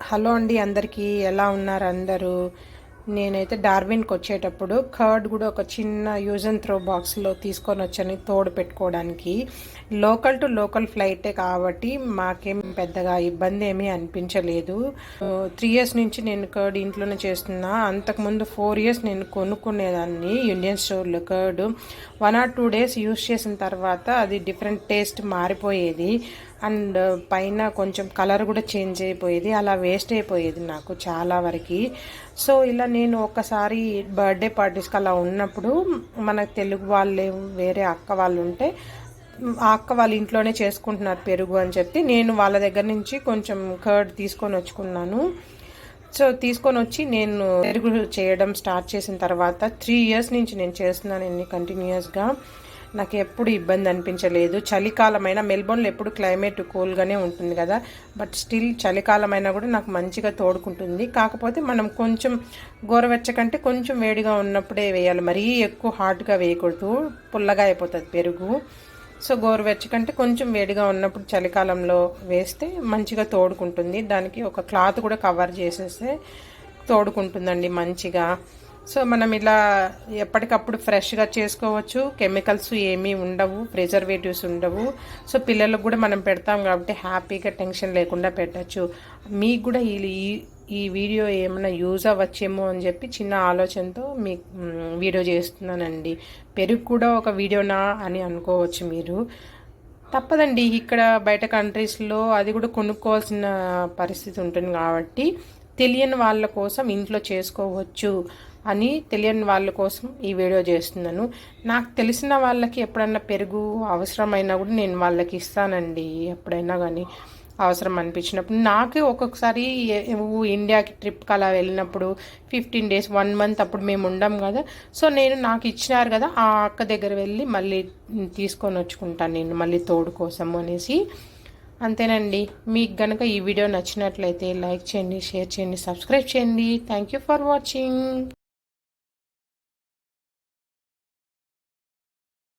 Hello అండి అందరికీ ఎలా ఉన్నారు అందరూ? నేనైతే డార్విన్కి వచ్చేటప్పుడు కర్డ్ కూడా ఒక చిన్న యూజ్ అండ్ త్రో బాక్స్లో తీసుకొని వచ్చాను తోడు పెట్టుకోవడానికి. లోకల్ టు లోకల్ ఫ్లైటే కాబట్టి మాకేం పెద్దగా ఇబ్బంది ఏమీ అనిపించలేదు. త్రీ ఇయర్స్ నుంచి నేను కర్డ్ ఇంట్లోనే చేస్తున్నా. అంతకుముందు ఫోర్ ఇయర్స్ నేను కొనుక్కునేదాన్ని యూనియన్ స్టోర్లో curd one or two days use చేసిన తర్వాత అది డిఫరెంట్ టేస్ట్ మారిపోయేది. అండ్ uh, పైన కొంచెం కలర్ కూడా చేంజ్ అయిపోయేది. అలా వేస్ట్ అయిపోయేది నాకు చాలా వరకు. సో ఇలా నేను ఒకసారి బర్త్డే పార్టీస్కి అలా ఉన్నప్పుడు మనకు తెలుగు వాళ్ళే వేరే అక్క వాళ్ళు ఉంటే ఆ అక్క వాళ్ళ ఇంట్లోనే చేసుకుంటున్నారు పెరుగు అని చెప్పి. నేను వాళ్ళ దగ్గర నుంచి కొంచెం కర్డ్ తీసుకొని వచ్చుకున్నాను. సో తీసుకొని వచ్చి నేను పెరుగు చేయడం స్టార్ట్ చేసిన తర్వాత త్రీ ఇయర్స్ నుంచి నేను చేస్తున్నాను ఎన్ని కంటిన్యూస్గా నాకు ఎప్పుడు ఇబ్బంది అనిపించలేదు. చలికాలమైనా మెల్బోర్న్లో ఎప్పుడు క్లైమేట్ కూల్గానే ఉంటుంది కదా. బట్ స్టిల్ చలికాలమైనా కూడా నాకు మంచిగా తోడుకుంటుంది. కాకపోతే మనం కొంచెం గోరవెచ్చకంటే కొంచెం వేడిగా ఉన్నప్పుడే వేయాలి. మరీ ఎక్కువ హాట్గా వేయకూడదు. పుల్లగా అయిపోతుంది పెరుగు. సో గోరువెచ్చకంటే కొంచెం వేడిగా ఉన్నప్పుడు చలికాలంలో వేస్తే మంచిగా తోడుకుంటుంది. దానికి ఒక క్లాత్ కూడా కవర్ చేసేస్తే తోడుకుంటుందండి మంచిగా. సో మనం ఇలా ఎప్పటికప్పుడు ఫ్రెష్గా చేసుకోవచ్చు. కెమికల్స్ ఏమీ ఉండవు ప్రిజర్వేటివ్స్ ఉండవు. సో పిల్లలకు కూడా మనం పెడతాం కాబట్టి హ్యాపీగా టెన్షన్ లేకుండా పెట్టచ్చు. మీకు కూడా ఈ ఈ వీడియో ఏమైనా యూజ్ అవ్వచ్చేమో అని చెప్పి చిన్న ఆలోచనతో మీ వీడియో చేస్తున్నానండి. పెరుగు కూడా ఒక వీడియోనా అని అనుకోవచ్చు మీరు. తప్పదండి ఇక్కడ బయట కంట్రీస్లో అది కూడా కొనుక్కోవాల్సిన పరిస్థితి ఉంటుంది కాబట్టి తెలియని వాళ్ళ కోసం ఇంట్లో చేసుకోవచ్చు అని తెలియని వాళ్ళ కోసం ఈ వీడియో చేస్తున్నాను. నాకు తెలిసిన వాళ్ళకి ఎప్పుడన్నా పెరుగు అవసరమైనా కూడా నేను వాళ్ళకి ఇస్తానండి ఎప్పుడైనా కానీ. అవసరం అనిపించినప్పుడు. నాకు ఒక్కొక్కసారి ఇండియాకి ట్రిప్కి అలా వెళ్ళినప్పుడు ఫిఫ్టీన్ డేస్ వన్ మంత్ అప్పుడు మేము ఉండం కదా. సో నేను నాకు ఇచ్చినారు కదా ఆ అక్క దగ్గర వెళ్ళి మళ్ళీ తీసుకొని వచ్చుకుంటాను నేను మళ్ళీ తోడు కోసం అనేసి. అంతేనండి. మీకు గనక ఈ వీడియో నచ్చినట్లయితే లైక్ చేయండి షేర్ చేయండి సబ్స్క్రైబ్ చేయండి. Thank you for watching.